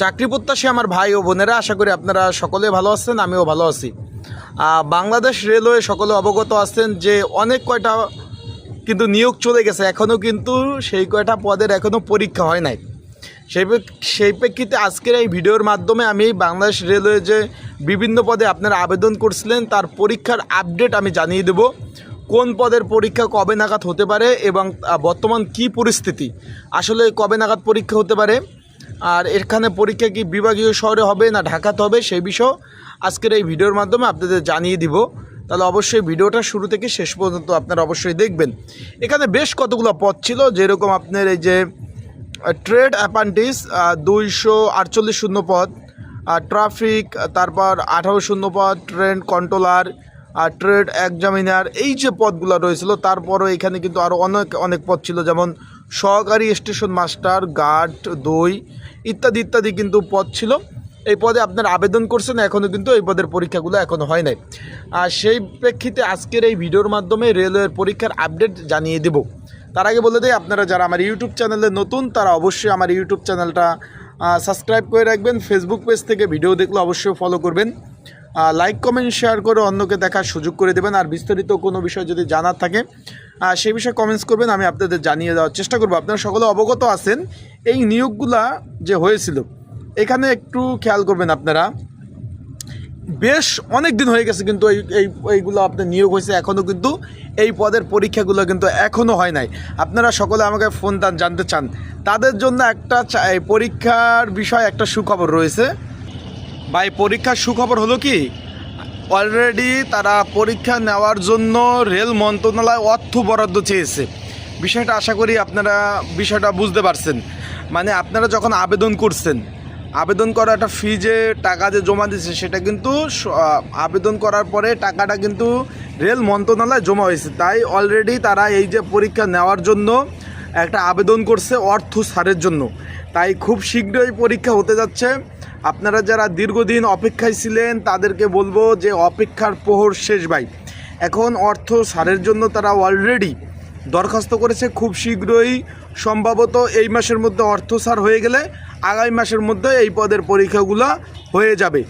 চাকরি প্রত্যাশী আমার ভাই ও বোনেরা, আশা করি আপনারা সকলে ভালো আছেন, আমিও ভালো আছি। বাংলাদেশ রেলওয়ে সকলে অবগত আছেন যে অনেক কয়টা কিন্তু নিয়োগ চলে গেছে এখনও কিন্তু সেই কয়টা পদের এখনও পরীক্ষা হয় নাই। সেই সেই প্রেক্ষিতে আজকের এই ভিডিওর মাধ্যমে আমি বাংলাদেশ রেলওয়ে যে বিভিন্ন পদে আপনারা আবেদন করছিলেন, তার পরীক্ষার আপডেট আমি জানিয়ে দেব। কোন পদের পরীক্ষা কবে নাগাদ হতে পারে এবং বর্তমান কি পরিস্থিতি? আসলে কবে নাগাদ পরীক্ষা হতে পারে? আর এখানে পরীক্ষা কি বিভাগীয় শহরে হবে না ঢাকাতে হবে সেই বিষয় আজকের এই ভিডিওর মাধ্যমে আপনাদের জানিয়ে দিব। তাহলে অবশ্যই ভিডিওটা শুরু থেকে শেষ পর্যন্ত আপনারা অবশ্যই দেখবেন। এখানে বেশ কতগুলো পদ ছিল, যেরকম আপনার এই যে ট্রেড অ্যাপান্টিস দুইশো আটচল্লিশ শূন্য পদ ট্রাফিক, তারপর আঠারো শূন্য পদ ট্রেন কন্ট্রোলার, আর ট্রেড এক্সামিনার, এই যে পদগুলো রয়েছিল, তারপরও এখানে কিন্তু আরও অনেক অনেক পদ ছিল, যেমন সহকারী স্টেশন মাস্টার, গার্ড, দই ইত্যাদি ইত্যাদি কিন্তু পদ ছিল। এই পদে আপনারা আবেদন করছেন এখনও কিন্তু এই পদের পরীক্ষাগুলো এখনও হয় নাই। আর সেই প্রেক্ষিতে আজকের এই ভিডিওর মাধ্যমে রেলওয়ের পরীক্ষার আপডেট জানিয়ে দেব। তার আগে বলে দেয় আপনারা যারা আমার ইউটিউব চ্যানেলে নতুন, তারা অবশ্যই আমার ইউটিউব চ্যানেলটা সাবস্ক্রাইব করে রাখবেন। ফেসবুক পেজ থেকে ভিডিও দেখলে অবশ্যই ফলো করবেন। লাইক কমেন্ট শেয়ার করে অন্যকে দেখার সুযোগ করে দেবেন। আর বিস্তারিত কোনো বিষয় যদি জানার থাকে সেই বিষয়ে কমেন্টস করবেন, আমি আপনাদের জানিয়ে দেওয়ার চেষ্টা করব। আপনারা সকলে অবগত আছেন, এই নিয়োগগুলা যে হয়েছিল, এখানে একটু খেয়াল করবেন আপনারা। বেশ অনেক দিন হয়ে গেছে কিন্তু এই এই, এইগুলো আপনার নিয়োগ হয়েছে এখনও কিন্তু এই পদের পরীক্ষাগুলো কিন্তু এখনও হয় নাই। আপনারা সকলে আমাকে ফোন দান জানতে চান। তাদের জন্য একটা পরীক্ষার বিষয় একটা সুখবর রয়েছে। ভাই, পরীক্ষার সুখবর হলো কি? অলরেডি তারা পরীক্ষা নেওয়ার জন্য রেল মন্ত্রণালয় অর্থ বরাদ্দ চেয়েছে। বিষয়টা আশা করি আপনারা বিষয়টা বুঝতে পারছেন। মানে আপনারা যখন আবেদন করছেন, আবেদন করা একটা ফি যে টাকা যে জমা দিচ্ছে সেটা কিন্তু আবেদন করার পরে টাকাটা কিন্তু রেল মন্ত্রণালয় জমা হয়েছে। তাই অলরেডি তারা এই যে পরীক্ষা নেওয়ার জন্য একটা আবেদন করছে অর্থ সারের জন্য। তাই খুব শীঘ্রই পরীক্ষা হতে যাচ্ছে। আপনারা যারা দীর্ঘদিন অপেক্ষায় ছিলেন, তাদেরকে বলব যে অপেক্ষার প্রহর শেষ ভাই। এখন অর্থ ছাড়ের জন্য তারা অলরেডি দরখাস্ত করেছে। খুব শীঘ্রই সম্ভবত এই মাসের মধ্যে অর্থ ছাড় হয়ে গেলে আগামী মাসের মধ্যে এই পদের পরীক্ষাগুলো হয়ে যাবে।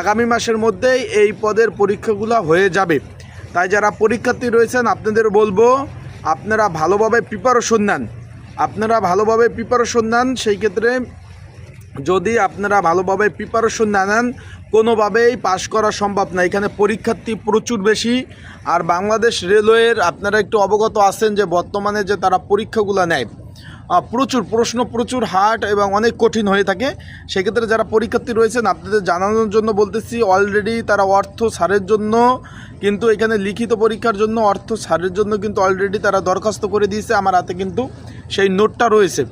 আগামী মাসের মধ্যেই এই পদের পরীক্ষাগুলো হয়ে যাবে। তাই যারা পরীক্ষার্থী রয়েছেন, আপনাদের বলব আপনারা ভালোভাবে প্রিপারেশন নেন। আপনারা ভালোভাবে প্রিপারেশন নেন, সেই ক্ষেত্রে যদি আপনারা ভালোভাবে প্রিপারেশন না নেন, কোনোভাবেই পাশ করা সম্ভব না। এখানে পরীক্ষার্থী প্রচুর বেশি। আর বাংলাদেশ রেলওয়ের আপনারা একটু অবগত আছেন যে বর্তমানে যে তারা পরীক্ষাগুলো নেয় প্রচুর প্রশ্ন, প্রচুর হার্ড এবং অনেক কঠিন হয়ে থাকে। সেক্ষেত্রে যারা পরীক্ষার্থী রয়েছেন, আপনাদের জানানোর জন্য বলতেছি অলরেডি তারা অর্থ সারের জন্য, কিন্তু এখানে লিখিত পরীক্ষার জন্য অর্থ সারের জন্য কিন্তু অলরেডি তারা দরখাস্ত করে দিয়েছে। আমার হাতে কিন্তু সেই নোটটা রয়েছে।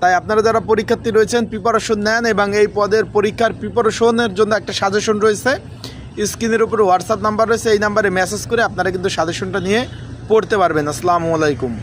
তাই আপনারা যারা পরীক্ষার্থী রয়েছেন প্রিপারেশন নেন এবং এই পদের পরীক্ষার প্রিপারেশনের জন্য একটা সাজেশন রয়েছে। স্ক্রিনের উপর হোয়াটসঅ্যাপ নাম্বার রয়েছে, এই নাম্বারে মেসেজ করে আপনারা কিন্তু সাজেশনটা নিয়ে পড়তে পারবেন। আসসালামু আলাইকুম।